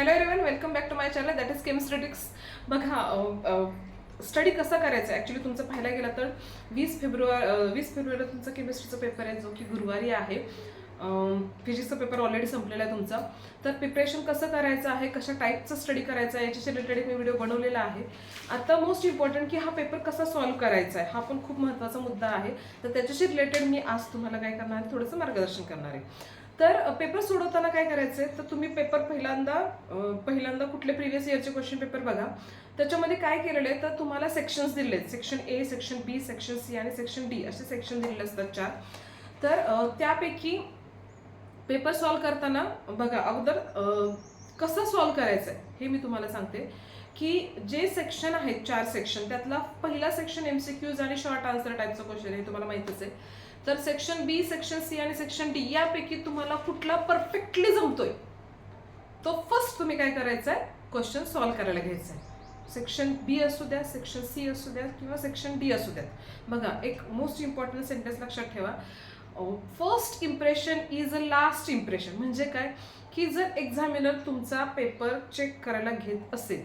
Hello everyone welcome back to my channel that is chemistratics बघा study कसा करायचा? Actually तुमचं पाहायला गेलं तर वीस फेब्रुवारी वीस फेब्रुवारीला तुमचा केमिस्ट्रीचा पेपर आहे जो की गुरुवारी आहे. फिजिक्सचा पेपर ऑलरेडी संपलेला आहे तुमचा. तर प्रिपरेशन कसं करायचं आहे? कशा टाईपचं स्टडी करायचं आहे? याच्याशी रिलेटेड मी व्हिडिओ बनवलेला आहे. आता मोस्ट इम्पॉर्टंट की हा पेपर कसा सॉल्व्ह करायचा आहे? हा पण खूप महत्त्वाचा मुद्दा आहे. तर त्याच्याशी रिलेटेड मी आज तुम्हाला काय करणार आहे? थोडंसं मार्गदर्शन करणार आहे. तर पेपर सोडवताना काय करायचंय? तर तुम्ही पेपर पहिल्यांदा पहिल्यांदा कुठले प्रिव्हियस इयरचे क्वेश्चन पेपर बघा. त्याच्यामध्ये काय केलेलं आहे? तर तुम्हाला सेक्शन्स दिले आहेत. Section A section B section C आणि सेक्शन डी असे सेक्शन दिलेले असतात चार. तर त्यापैकी पेपर सॉल्व करताना बघा अगोदर कसं सॉल्व करायचं आहे हे मी तुम्हाला सांगते. की जे सेक्शन आहेत चार सेक्शन त्यातला पहिला सेक्शन एम सी क्यूज आणि शॉर्ट आन्सर टाईपचं क्वेश्चन हे तुम्हाला माहितीच आहे. तर सेक्शन बी सेक्शन सी आणि सेक्शन डी यापैकी तुम्हाला कुठला परफेक्टली जमतोय? तो फर्स्ट तुम्ही काय करायचं आहे क्वेश्चन सॉल्व करायला घ्यायचा आहे सेक्शन बी असू द्या सेक्शन सी असू द्या किंवा सेक्शन डी असू द्यात बघा एक मोस्ट इम्पॉर्टंट सेंटेन्स लक्षात ठेवा. First impression is a last impression म्हणजे काय? की जर एक्झामिनर तुमचा पेपर चेक करायला घेत असेल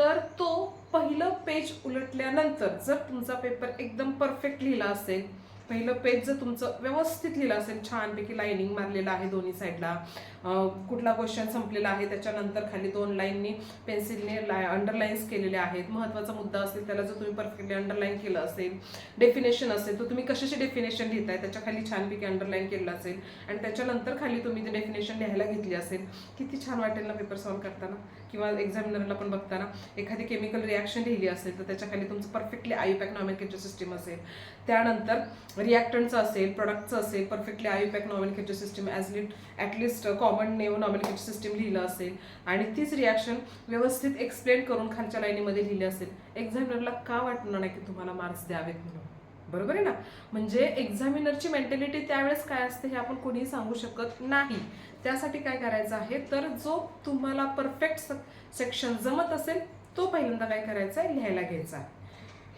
तर तो पहिलं पेज उलटल्यानंतर जर तुमचा पेपर एकदम परफेक्ट लिहिला असेल पहिलं पेज जर तुमचं व्यवस्थित लिहिलं असेल छानपैकी लाईनिंग मारलेलं आहे दोन्ही साईडला कुठला क्वेश्चन संपलेला आहे त्याच्यानंतर खाली दोन लाईननी पेन्सिलने लाय अंडरलाईन्स केलेले आहेत. महत्त्वाचा मुद्दा असेल त्याला जर तुम्ही परफेक्टली अंडरलाईन केलं असेल डेफिनेशन असेल तर तुम्ही कशाचे डेफिनेशन लिहिताय त्याच्याखाली छानपैकी अंडरलाईन केलं असेल. आणि त्याच्यानंतर खाली तुम्ही ते डेफिनेशन लिहायला घेतली असेल किती छान वाटेल ना पेपर सॉल्व्ह करताना? किंवा एक्झामिनरला पण बघताना एखादी केमिकल रिॲक्शन लिहिली असेल तर त्याच्याखाली तुमचं परफेक्टली आयुपॅक नॉमेनकेचर सिस्टीम असेल. त्यानंतर रिॲक्टंटचं असेल प्रोडक्टचं असेल perfectly IUPAC nomenclature system as lit at least co common name nomenclature system लिहिलं असेल आणि तीच रिॲक्शन व्यवस्थित एक्सप्लेन करून खालच्या लाईनीमध्ये लिहिली असेल. एक्झामिनरला का वाटणार नाही की तुम्हाला मार्क्स द्यावेत म्हणून? बरोबर आहे ना? म्हणजे एक्झामिनरची मेंटॅलिटी त्यावेळेस काय असते हे आपण कोणीही सांगू शकत नाही. त्यासाठी काय करायचं आहे? तर जो तुम्हाला परफेक्ट सेक्शन जमत असेल तो पहिल्यांदा काय करायचा आहे लिहायला घ्यायचा आहे.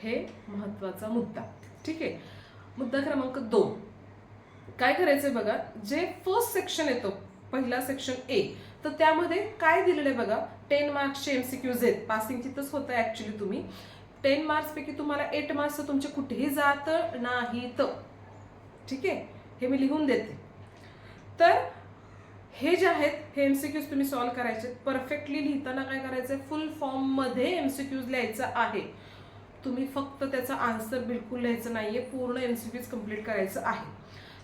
हे महत्त्वाचा मुद्दा. ठीक आहे? मुद्दा क्रमांक दोन. काय करायचंय बघा? जे फर्स्ट सेक्शन येतो पहिला सेक्शन ए तर त्यामध्ये काय दिलेलं आहे बघा? टेन मार्क्सचे एमसीक्यूज आहेत पासिंग तिथंच होतं ॲक्च्युली तुम्ही. टेन मार्क्सपैकी तुम्हाला एट मार्क्स तुमचे कुठेही जात नाहीत. ठीक आहे? हे मी लिहून देते. तर हे जे आहेत हे एम सीक्यूज तुम्ही सॉल्व्ह करायचे. परफेक्टली लिहिताना काय करायचं आहे फुल फॉर्ममध्ये एम सी क्यूज लिहायचं आहे. तुम्ही फक्त त्याचा आन्सर बिलकुल लिहायचं नाही आहे पूर्ण एम सी क्यूज कंप्लीट करायचं आहे.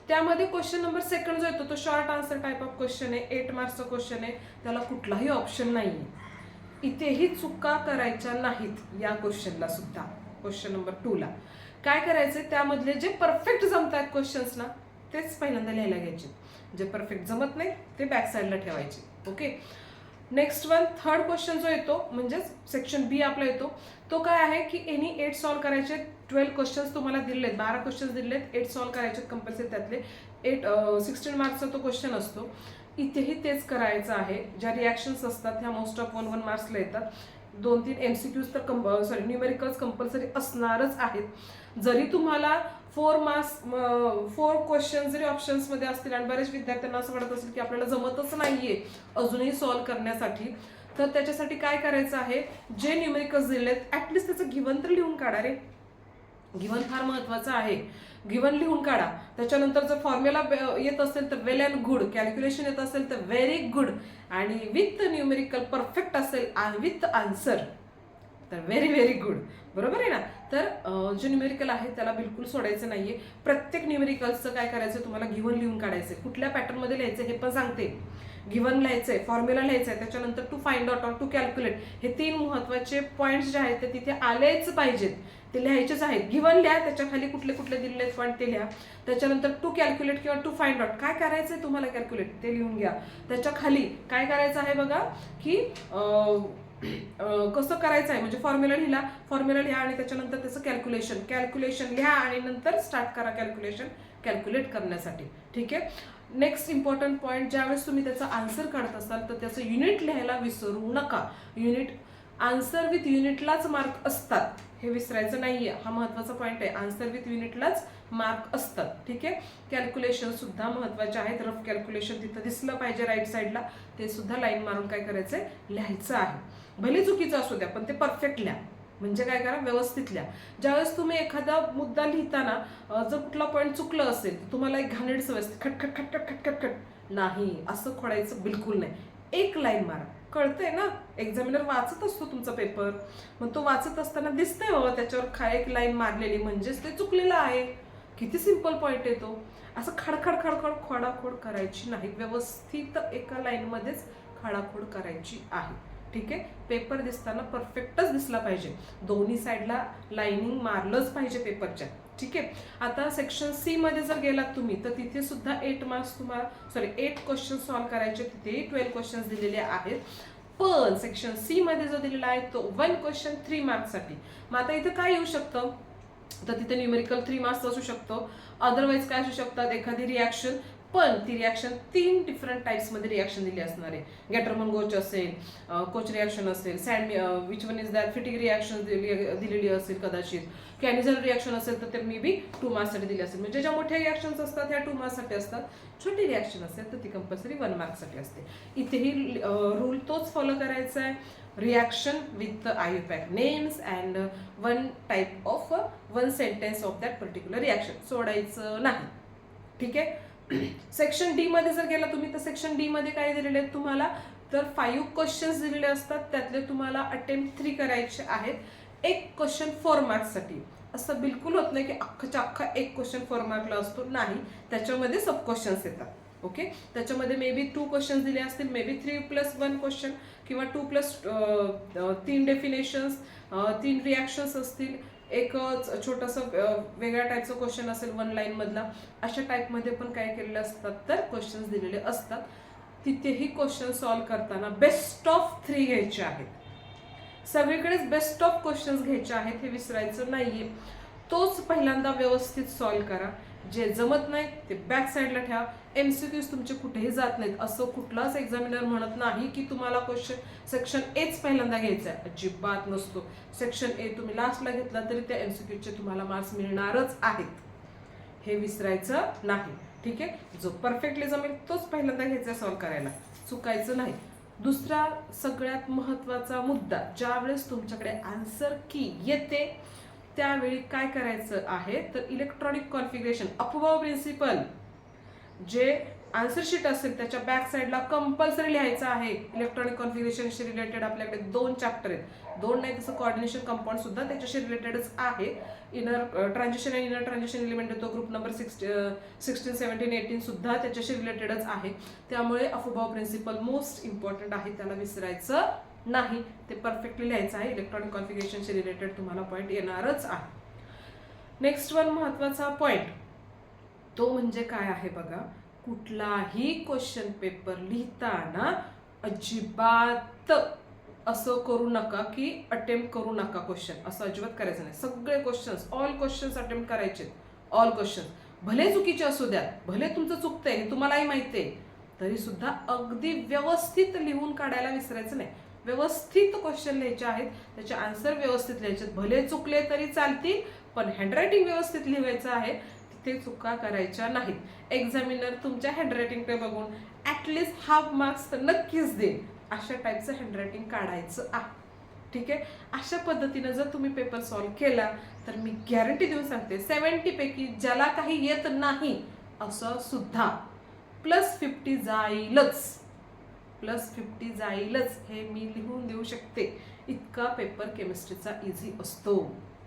त्यामध्ये क्वेश्चन नंबर सेकंड जो येतो तो short answer type of question आहे. एट मार्क्सचा क्वेश्चन आहे. त्याला कुठलाही ऑप्शन नाही आहे इथेही चुका करायच्या नाहीत या क्वेश्चनला सुद्धा. क्वेश्चन नंबर टूला काय करायचं त्यामधले जे परफेक्ट जमत आहेत क्वेश्चन्स ना तेच पहिल्यांदा लिहायला घ्यायचे. जे परफेक्ट जमत नाही ते बॅक साईडला ठेवायचे. Okay next one third question जो येतो म्हणजेच सेक्शन बी आपला येतो तो काय आहे की एनी एट सॉल्व्ह करायचे ट्वेल्व क्वेश्चन्स तुम्हाला दिलेत आहेत बारा क्वेश्चन्स दिलेत आहेत एट सॉल्व्ह करायचे कंपल्सरी त्यातले. एट सिक्स्टीन मार्क्सचा तो क्वेश्चन असतो. इथेही तेच करायचं आहे. ज्या रिॲक्शन्स असतात ह्या मोस्ट ऑफ वन वन मार्क्सला येतात. दोन तीन एम सी क्यूज तर कंप सॉरी न्यूमेरिकल्स कंपल्सरी असणारच आहेत. जरी तुम्हाला फोर मार्क्स फोर क्वेश्चन जरी ऑप्शन्समध्ये असतील आणि बरेच विद्यार्थ्यांना असं वाटत असेल की आपल्याला जमतच नाहीये अजूनही सॉल्व्ह करण्यासाठी तर त्याच्यासाठी काय करायचं आहे? जे न्यूमेरिकल्स दिले आहेत ॲटलिस्ट त्याचं गिवन तर लिहून काढा रे. गिवन फार महत्वाचं आहे. गिवन लिहून काढा. त्याच्यानंतर जर फॉर्म्युला येत असेल तर वेल अँड गुड कॅल्क्युलेशन येत असेल तर व्हेरी गुड आणि विथ न्यूमेरिकल परफेक्ट असेल विथ आन्सर तर व्हेरी व्हेरी गुड बरोबर आहे ना? तर जे न्यूमेरिकल आहे त्याला बिलकुल सोडायचं नाहीये. प्रत्येक न्यूमेरिकल्सचं काय करायचं? तुम्हाला गिव्हन लिहून काढायचं कुठल्या पॅटर्नमध्ये लिहायचं हे पण सांगते. गिव्हन लिहायचंय फॉर्म्युला लिहायचंय त्याच्यानंतर to find out or to calculate हे तीन महत्त्वाचे पॉईंट्स जे आहेत ते तिथे आलेच पाहिजेत. ते लिहायचेच आहेत. गिवन लिहा त्याच्याखाली कुठले कुठले दिलेले पॉईंट ते लिहा. त्याच्यानंतर टू कॅल्क्युलेट किंवा टू फाइंड आउट काय करायचंय तुम्हाला कॅल्क्युलेट ते लिहून घ्या. त्याच्याखाली काय करायचं आहे बघा? की कसं करायचं आहे म्हणजे फॉर्म्युला लिहिला फॉर्म्युला लिहा आणि त्याच्यानंतर त्याचं कॅल्क्युलेशन कॅल्क्युलेशन लिहा आणि नंतर स्टार्ट करा कॅल्क्युलेशन कॅल्क्युलेट करण्यासाठी. ठीक आहे? नेक्स्ट इम्पॉर्टंट पॉईंट ज्यावेळेस तुम्ही त्याचा आन्सर काढत असाल तर त्याचं युनिट लिहायला विसरू नका. युनिट आन्सर विथ युनिटलाच मार्क असतात. हे विसरायचं नाही आहे हा महत्त्वाचा पॉईंट आहे. आन्सर विथ युनिटलाच मार्क असतात. ठीक आहे? कॅल्क्युलेशन सुद्धा महत्त्वाचे आहेत. रफ कॅल्क्युलेशन तिथं दिसलं पाहिजे राईट साईडला ते सुद्धा लाईन मारून काय करायचंय? लिहायचं आहे. भले चुकीचं असू द्या पण ते परफेक्ट लिहा. म्हणजे काय करा? व्यवस्थित लिहा. ज्यावेळेस तुम्ही एखादा मुद्दा लिहिताना जर कुठला पॉईंट चुकलं असेल तर तुम्हाला एक घाणेरडी सवय असते खटखट खटखट खटखट. खट खट नाही. असं खोडायचं बिलकुल नाही. एक लाईन मारा. कळतंय ना? एक्झामिनर वाचत असतो तुमचा पेपर मग तो वाचत असताना दिसतंय हो त्याच्यावर खा एक लाईन मारलेली म्हणजेच ते चुकलेलं आहे. किती सिंपल पॉईंट येतो असं खडखड खडखड खोडाखोड करायची नाही. व्यवस्थित एका लाईनमध्येच खाडाखोड करायची आहे. ठीक आहे? पेपर दिसताना परफेक्टच दिसला पाहिजे. दोन्ही साईडला लाईनिंग मारलंच पाहिजे पेपरच्या ठीक आहे? आता सेक्शन सी मध्ये जर गेलात तुम्ही तर तिथे सुद्धा एट मार्क्स तुम्हाला सॉरी एट क्वेश्चन सॉल्व्ह करायचे. तिथेही ट्वेल्व क्वेश्चन दिलेले आहेत. पण सेक्शन सी मध्ये जो दिलेला आहे तो वन क्वेश्चन थ्री मार्क्ससाठी मग आता इथं काय येऊ शकतं? तर तिथे न्यूमेरिकल थ्री मार्क्स असू शकतो. अदरवाईज काय असू शकतात? एखादी रिॲक्शन पण ती रिॲक्शन तीन डिफरंट टाईप्समध्ये रिॲक्शन दिली असणार आहे. गॅटरमन गोच असेल कोच रिॲक्शन असेल and which one is that Fittig reaction दिलेली असेल कदाचित. कॅनिझल रिॲक्शन असेल तर ते मे बी टू मार्क्ससाठी दिली असेल. म्हणजे ज्या मोठ्या रिॲक्शन्स असतात ह्या टू मार्कसाठी असतात. छोटी रिॲक्शन असेल तर ती कंपल्सरी वन मार्कसाठी असते. इथेही रूल तोच फॉलो करायचा आहे. Reaction with the IUPAC names and one type of one sentence of that particular reaction सोडायचं नाही. ठीक आहे? सेक्शन डी मध्ये जर गेला तुम्ही तर सेक्शन डी मध्ये काय दिलेले आहेत तुम्हाला? तर फाईव्ह क्वेश्चन्स दिलेले असतात त्यातले तुम्हाला अटेम्प्ट थ्री करायचे आहेत. एक क्वेश्चन फोर मार्क्ससाठी असं बिलकुल होत नाही की अख्खाच्या अख्खा एक क्वेश्चन फोर मार्कला असतो. नाही. त्याच्यामध्ये सब क्वेश्चन्स येतात. ओके त्याच्यामध्ये मे बी टू क्वेश्चन्स दिले असतील. May be three plus one question किंवा टू प्लस तीन डेफिनेशन्स तीन रिॲक्शन्स असतील. एक च- छोटंसं वेगळ्या टाईपचं क्वेश्चन असेल वन लाईन मधला अशा टाईपमध्ये पण काय केलेले असतात तर क्वेश्चन्स दिलेले असतात. तिथेही क्वेश्चन सॉल्व्ह करताना बेस्ट ऑफ थ्री घ्यायचे आहेत. सगळीकडेच बेस्ट ऑफ क्वेश्चन्स घ्यायचे आहेत हे विसरायचं नाहीये. तोच पहिल्यांदा व्यवस्थित सॉल्व्ह करा. जे जमत नाही ते बॅक साईडला ठेवा. एमसीक्यूज तुमचे कुठेही जात नाहीत. असं कुठलाच एक्झामिनर म्हणत नाही की तुम्हाला क्वेश्चन सेक्शन एच पहिल्यांदा घ्यायचा आहे अजिबात नसतो. सेक्शन ए तुम्ही लास्टला घेतला तरी त्या एमसीक्यूचे तुम्हाला मार्क्स मिळणारच आहेत. हे विसरायचं नाही. ठीक आहे? जो परफेक्टली जमेल तोच पहिल्यांदा घ्यायचा सॉल्व्ह करायला. चुकायचं नाही. दुसरा सगळ्यात महत्त्वाचा मुद्दा ज्यावेळेस तुमच्याकडे आन्सर की येते त्यावेळी काय करायचं आहे? तर इलेक्ट्रॉनिक कॉन्फिगरेशन अफवाव प्रिन्सिपल जे आन्सर शीट असेल त्याच्या बॅक साईडला कंपल्सरी लिहायचं आहे. इलेक्ट्रॉनिक कॉन्फिगरेशनशी रिलेटेड आपल्याकडे दोन चॅप्टर आहेत. दोन नाही तसं कॉर्डिनेशन कंपाऊंड सुद्धा त्याच्याशी रिलेटेडच आहे. Inner transition and inner transition element तो group number six sixteen seventeen eighteen सुद्धा त्याच्याशी रिलेटेडच आहे. त्यामुळे अफुभाव प्रिन्सिपल मोस्ट इम्पॉर्टंट आहे. त्याला विसरायचं नाही ते परफेक्टली लिहायचं आहे. इलेक्ट्रॉनिक कॉन्फिगरेशनशी रिलेटेड तुम्हाला पॉईंट येणारच आहे. नेक्स्ट वन महत्त्वाचा पॉईंट तो म्हणजे काय आहे बघा? कुठलाही क्वेश्चन पेपर लिहिताना अजिबात असं करू नका की अटेम्प्ट करू नका क्वेश्चन असं अजिबात करायचं नाही. सगळे क्वेश्चन्स ऑल क्वेश्चन्स अटेम्प्ट करायचे. ऑल क्वेश्चन भले चुकीचे असू द्यात भले तुमचं चुकतंय हे तुम्हालाही माहिती आहे तरी सुद्धा अगदी व्यवस्थित लिहून काढायला विसरायचं नाही. व्यवस्थित क्वेश्चन लिहायचे आहेत. त्याचे आन्सर व्यवस्थित लिहायचे आहेत. भले चुकले तरी चालतील पण हँडरायटिंग व्यवस्थित लिहायचं आहे. तिथे चुका करायच्या नाहीत. एक्झामिनर तुमच्या हँडरायटिंगकडे बघून ॲटलिस्ट हाफ मार्क्स तर नक्कीच देईल. अशा टाईपचं हँडरायटिंग काढायचं आहे. ठीक आहे? अशा पद्धतीनं जर तुम्ही पेपर सॉल्व्ह केला तर मी गॅरंटी देऊन सांगते. सेवन्टीपैकी ज्याला काही येत नाही असं सुद्धा. प्लस फिफ्टी जाईलच. प्लस फिफ्टी जाईलच हे मी लिहून देऊ शकते. इतका पेपर केमिस्ट्रीचा इझी असतो.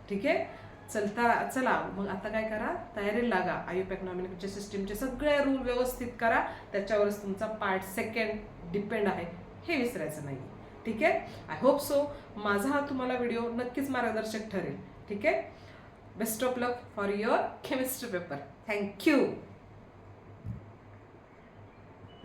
ठीक आहे? चलता चला. मग आता काय करा? तयारी लागा. आयुप इकॉनॉमिकच्या सिस्टीमचे सगळे रूल व्यवस्थित करा. त्याच्यावरच तुमचा पार्ट सेकंड डिपेंड आहे. हे विसरायचं नाही. ठीक आहे? आय होप सो माझा हा तुम्हाला व्हिडिओ नक्कीच मार्गदर्शक ठरेल. ठीक आहे? Best of luck for your chemistry paper thank you